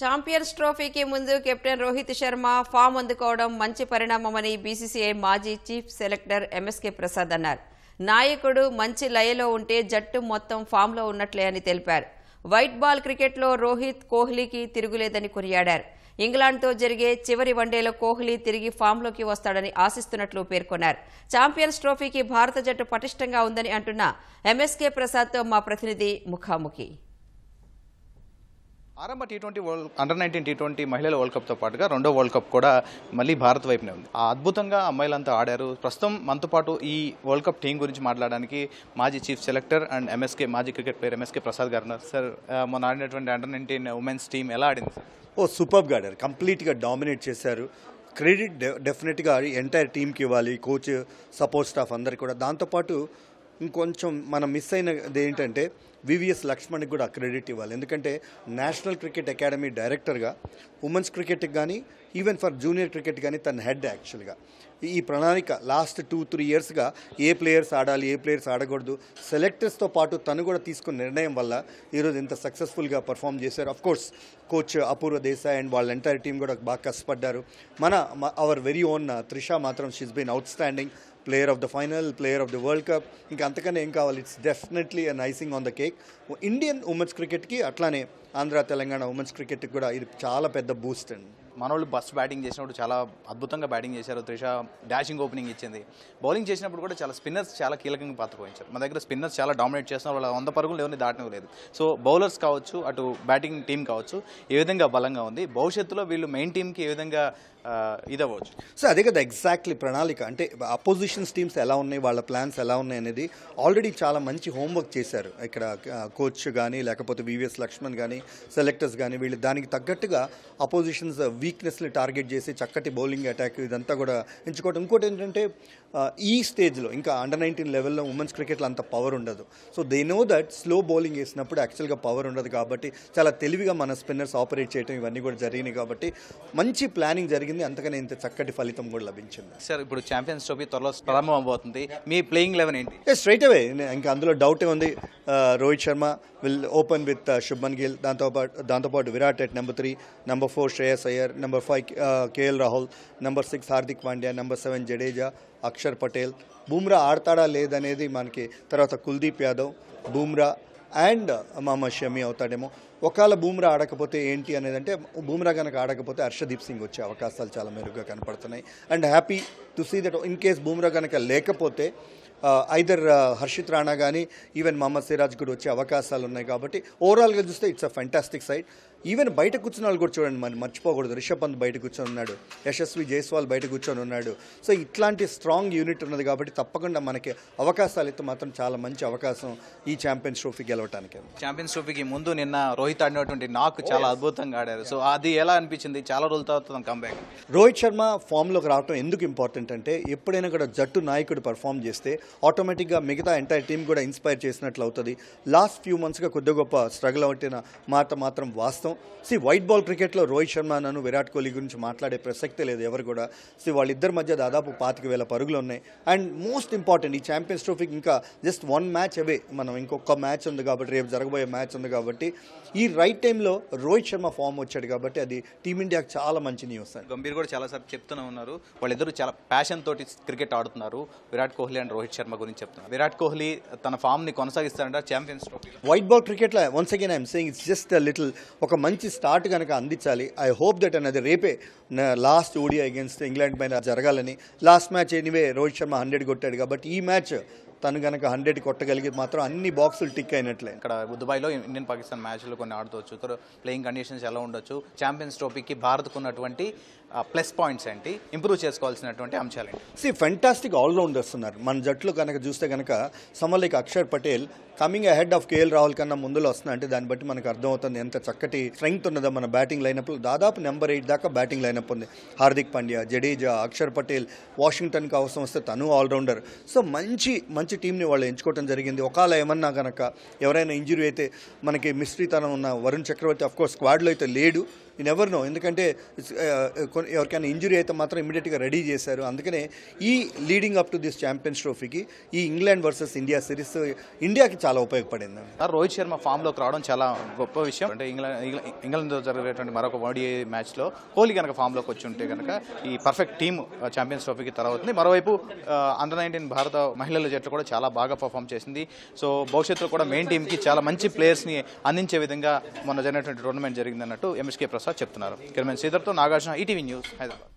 Champions ట్రోఫీకి ముందు captain Rohit Sharma form అందుకోవడం మంచి పరిణామమని బీసీసీఐ మాజీ చీఫ్ సెలెక్టర్ ఎంఎస్కే ప్రసాద్ అన్నారు. నాయకుడు మంచి లయలో ఉంటే జట్టు మొత్తం ఫామ్లో ఉన్నట్లే అని తెలిపారు. వైట్ బాల్ క్రికెట్లో రోహిత్ కోహ్లీకి తిరుగులేదని కొనియాడారు. ఇంగ్లాండ్తో జరిగే చివరి వన్డేలో కోహ్లీ తిరిగి ఫామ్లోకి వస్తాడని ఆశిస్తున్నట్లు పేర్కొన్నారు. ఛాంపియన్స్ ట్రోఫీకి భారత జట్టు పటిష్టంగా ఉందని అంటున్న ఎంఎస్కే ప్రసాద్తో మా ప్రతినిధి ముఖాముఖి. ఆరంభ T twenty world under nineteen T twenty మహిళల వరల్డ్ కప్తో పాటుగా రెండో వరల్డ్ కప్ కూడా మళ్ళీ భారత్ వైపునే ఉంది. ఆ అద్భుతంగా అమ్మాయిలంతా ఆడారు. ప్రస్తుతం మనతో పాటు ఈ వరల్డ్ కప్ టీం గురించి మాట్లాడడానికి మాజీ చీఫ్ సెలెక్టర్ అండ్ ఎంఎస్కే మాజీ క్రికెట్ ప్లేయర్ ఎంఎస్కే ప్రసాద్ గారు ఉన్నారు. సార్ మొన్న ఆడినటువంటి అండర్ నైన్టీన్ ఉమెన్స్ టీం ఎలా ఆడింది? సార్ ఓ సూపర్గా ఆడారు. కంప్లీట్గా డామినేట్ చేశారు. క్రెడిట్ డె డెఫినెట్గా ఎంటైర్ టీంకి ఇవ్వాలి. కోచ్ సపోర్ట్ స్టాఫ్ అందరికి కూడా. దాంతోపాటు ఇంకొంచెం మనం మిస్ అయినది ఏంటంటే వివిఎస్ లక్ష్మణ్కి కూడా క్రెడిట్ ఇవ్వాలి. ఎందుకంటే నేషనల్ క్రికెట్ అకాడమీ డైరెక్టర్గా ఉమెన్స్ క్రికెట్కి కానీ ఈవెన్ ఫర్ జూనియర్ క్రికెట్ కానీ తన హెడ్ యాక్చువల్గా ఈ ప్రణాళిక లాస్ట్ టూ త్రీ ఇయర్స్గా ఏ ప్లేయర్స్ ఆడాలి ఏ ప్లేయర్స్ ఆడకూడదు సెలెక్టర్స్తో పాటు తను కూడా తీసుకున్న నిర్ణయం వల్ల ఈరోజు ఇంత సక్సెస్ఫుల్గా పర్ఫామ్ చేశారు. Of course coach Apurva Desai and వాళ్ళ ఎంటైర్ టీం కూడా బాగా కష్టపడ్డారు. మన అవర్ వెరీ ఓన్ త్రిష మాత్రం she's been outstanding player of the final player of the world cup ఇంకా అంతకన్నా ఏం కావాలి? It's definitely an icing on the cake Indian women's క్రికెట్కి అట్లానే ఆంధ్ర తెలంగాణ ఉమెన్స్ క్రికెట్కి కూడా ఇది చాలా పెద్ద బూస్ట్ అండి. మనోళ్ళు బస్ట్ బ్యాటింగ్ చేసినప్పుడు చాలా అద్భుతంగా బ్యాటింగ్ చేశారు. త్రిష డాషింగ్ ఓపెనింగ్ ఇచ్చింది. బౌలింగ్ చేసినప్పుడు కూడా చాలా స్పిన్నర్స్ చాలా కీలకంగా పాత్ర పోయించారు. మన దగ్గర స్పిన్నర్స్ చాలా డామినేట్ చేస్తున్నారు. వాళ్ళ వంద పరుగులు ఎవరిని దాటనివ్వలేదు. సో బౌలర్స్ కావచ్చు అటు బ్యాటింగ్ టీం కావచ్చు ఏ విధంగా బలంగా ఉంది భవిష్యత్తులో వీళ్ళు మెయిన్ టీంకి ఏ విధంగా ఇదవ్వచ్చు. సో అదే కదా ఎగ్జాక్ట్లీ ప్రణాళిక. అంటే అపోజిషన్స్ టీమ్స్ ఎలా ఉన్నాయి వాళ్ళ ప్లాన్స్ ఎలా ఉన్నాయి అనేది ఆల్రెడీ చాలా మంచి హోంవర్క్ చేశారు. ఇక్కడ కోచ్ కానీ లేకపోతే వివిఎస్ లక్ష్మణ్ కానీ సెలెక్టర్స్ కానీ వీళ్ళు దానికి తగ్గట్టుగా అపోజిషన్స్ వీక్నెస్ని టార్గెట్ చేసి చక్కటి బౌలింగ్ అటాక్ ఇదంతా కూడా ఎంచుకోవడం ఇంకోటి ఏంటంటే ఈ స్టేజ్లో ఇంకా అండర్ నైన్టీన్ లెవెల్లో ఉమెన్స్ క్రికెట్లో అంత పవర్ ఉండదు. So they know that slow bowling వేసినప్పుడు యాక్చువల్గా పవర్ ఉండదు కాబట్టి చాలా తెలివిగా మన స్పిన్నర్స్ ఆపరేట్ చేయడం ఇవన్నీ కూడా జరిగినాయి కాబట్టి మంచి ప్లానింగ్ జరిగింది. అంతకనే ఇంత చక్కటి ఫలితం కూడా లభించింది. సార్ ఇప్పుడు ఛాంపియన్స్ ట్రోఫీ త్వరలో ప్రారంభం అవబోతుంది మీ ప్లేయింగ్ లెవెన్ ఏంటి? స్ట్రైట్ అవే ఇంకా అందులో డౌటే ఉంది. Rohit Sharma will open with Shubman Gill. దాంతోపాటు దాంతోపాటు Virat at number three number four Shreyas Iyer number five KL Rahul number six Hardik Pandya number seven Jadeja Axar Patel. Bumrah ఆడతాడా లేదనేది మనకి తర్వాత Kuldeep Yadav Bumrah and Mohammed Shami అవుతాడేమో. ఒకవేళ బూమ్రా ఆడకపోతే ఏంటి అనేది అంటే బూమ్రా కనుక ఆడకపోతే హర్షదీప్ సింగ్ వచ్చే అవకాశాలు చాలా మెరుగ్గా కనపడుతున్నాయి. And happy to see that in case Bumrah కనుక లేకపోతే ఐదర్ హర్షిత్ రాణా కానీ ఈవెన్ మహమ్మద్ సిరాజ్ కూడా వచ్చే అవకాశాలు ఉన్నాయి కాబట్టి ఓవరాల్గా చూస్తే it's a fantastic side even బయట కూర్చున్న వాళ్ళు కూడా చూడండి మరి మర్చిపోకూడదు. రిషబ్ పంత్ బయట కూర్చొని ఉన్నాడు. యశస్వి జైస్వాల్ బయట కూర్చొని ఉన్నాడు. సో ఇట్లాంటి స్ట్రాంగ్ యూనిట్ ఉన్నది కాబట్టి తప్పకుండా మనకి అవకాశాలు అయితే మాత్రం చాలా మంచి అవకాశం ఈ ఛాంపియన్స్ ట్రోఫీ గెలవటానికి. ఛాంపియన్స్ ట్రోఫీకి ముందు నిన్న రోహిత్ ఆడినటువంటి నాకు చాలా అద్భుతంగా ఆడారు. సో అది ఎలా అనిపించింది? చాలా రోజుల తర్వాత కంబ్యాక్ రోహిత్ శర్మ ఫామ్లోకి రావడం ఎందుకు ఇంపార్టెంట్ అంటే ఎప్పుడైనా కూడా జట్టు నాయకుడు పర్ఫామ్ చేస్తే ఆటోమేటిక్గా మిగతా ఎంటైర్ టీం కూడా ఇన్స్పైర్ చేసినట్లు అవుతుంది. లాస్ట్ ఫ్యూ మంత్స్గా కొద్ది గొప్ప స్ట్రగుల్ అవుతున్న మాట మాత్రం వాస్తవం. సి వైట్ బాల్ క్రికెట్లో రోహిత్ శర్మ నన్ను విరాట్ కోహ్లీ గురించి మాట్లాడే ప్రసక్తే లేదు ఎవరు కూడా. సి వాళ్ళిద్దరి మధ్య దాదాపు పాతిక వేల పరుగులు ఉన్నాయి. అండ్ మోస్ట్ ఇంపార్టెంట్ ఈ ఛాంపియన్స్ ట్రోఫీకి ఇంకా జస్ట్ వన్ మ్యాచ్ అవే. మనం ఇంకొక మ్యాచ్ ఉంది కాబట్టి రేపు జరగబోయే మ్యాచ్ ఉంది కాబట్టి ఈ రైట్ టైంలో రోహిత్ శర్మ ఫామ్ వచ్చాడు కాబట్టి అది టీమిండియాకి చాలా మంచి న్యూస్ అండి గంభీర్ కూడా చాలా సార్లు చెప్తూనే ఉన్నారు. వాళ్ళిద్దరూ చాలా ప్యాషన్ తోటి క్రికెట్ ఆడుతున్నారు. విరాట్ కోహ్లీ అండ్ రోహిత్ శర్మ గురించి చెప్తున్నారు. విరాట్ కోహ్లీ తన ఫామ్ని కొనసాగిస్తారంట ఛాంపియన్స్ ట్రోఫీ వైట్ బాల్ క్రికెట్లో once again I'm saying it's just little ఒక మంచి స్టార్ట్ కనుక అందించాలి. ఐ హోప్ దట్ అనేది రేపే లాస్ట్ ఓడియా అగేన్స్ట్ ఇంగ్లాండ్ పైన జరగాలని. Last match anyway Rohit Sharma hundred కొట్టాడు కాబట్టి ఈ మ్యాచ్ తను కనుక హండ్రెడ్ కొట్టగలిగి మాత్రం అన్ని బాక్సులు టిక్ అయినట్లే. ఇక్కడ దుబాయ్లో ఇండియన్ పాకిస్తాన్ మ్యాచ్లు కొన్ని ఆడుకోవచ్చు. ప్లేయింగ్ కండిషన్స్ ఎలా ఉండొచ్చు? ఛాంపియన్స్ ట్రోఫీకి భారత్కు ఉన్నటువంటి ప్లస్ పాయింట్స్ ఏంటి? ఇంప్రూవ్ చేసుకోవాల్సినటువంటి అంశాలు సి ఫెంటాస్టిక్ ఆల్రౌండర్స్ ఉన్నారు. మన జట్లు కనుక చూస్తే కనుక summer like Axar Patel coming ahead of KL Rahul కన్నా ముందులో వస్తున్నా అంటే దాన్ని బట్టి మనకు అర్థమవుతుంది ఎంత చక్కటి స్ట్రెంగ్త్ ఉన్నదో మన బ్యాటింగ్ లైనప్ దాదాపు నెంబర్ ఎయిట్ దాకా బ్యాటింగ్ లైనప్ ఉంది. హార్దిక్ పాండ్యా జడేజా అక్షర్ పటేల్ వాషింగ్టన్కి అవసరం వస్తే తను ఆల్రౌండర్ సో మంచి మంచి టీంని వాళ్ళు ఎంచుకోవడం జరిగింది. ఒకవేళ ఏమన్నా కనుక ఎవరైనా ఇంజురీ అయితే మనకి మిస్ట్రీతనం ఉన్న వరుణ్ చక్రవర్తి అఫ్కోర్స్ స్క్వాడ్లో అయితే లేడు. యూ నెవర్ నో ఎందుకంటే ఎవరికైనా ఇంజురీ అయితే మాత్రం ఇమీడియట్గా రెడీ చేశారు. అందుకనే ఈ leading up to this champions ట్రోఫీకి ఈ ఇంగ్లాండ్ వర్సెస్ ఇండియా సిరీస్ ఇండియాకి చాలా ఉపయోగపడింది. రోహిత్ శర్మ ఫామ్లోకి రావడం చాలా గొప్ప విషయం. అంటే ఇంగ్లాండ్ ఇంగ్లాండ్తో జరిగేటువంటి మరొక వన్డే మ్యాచ్లో కోహ్లీ కనుక ఫామ్లోకి వచ్చి ఉంటే కనుక ఈ పర్ఫెక్ట్ టీమ్ ఛాంపియన్స్ ట్రోఫీకి తరవుతుంది మరోవైపు అండర్ నైన్టీన్ భారత మహిళల జట్లు కూడా చాలా బాగా పర్ఫామ్ చేసింది. సో భవిష్యత్తులో కూడా మెయిన్ టీంకి చాలా మంచి ప్లేయర్స్ని అందించే విధంగా మొన్న జరిగినటువంటి టోర్నమెంట్ జరిగిందన్నట్టు ఎంఎస్కే ప్రసాద్ ప్రసాద్ చెప్తున్నారు. కిరమన్ శ్రీధర్తో నాగార్జున ఈటీవీ న్యూస్ హైదరాబాద్.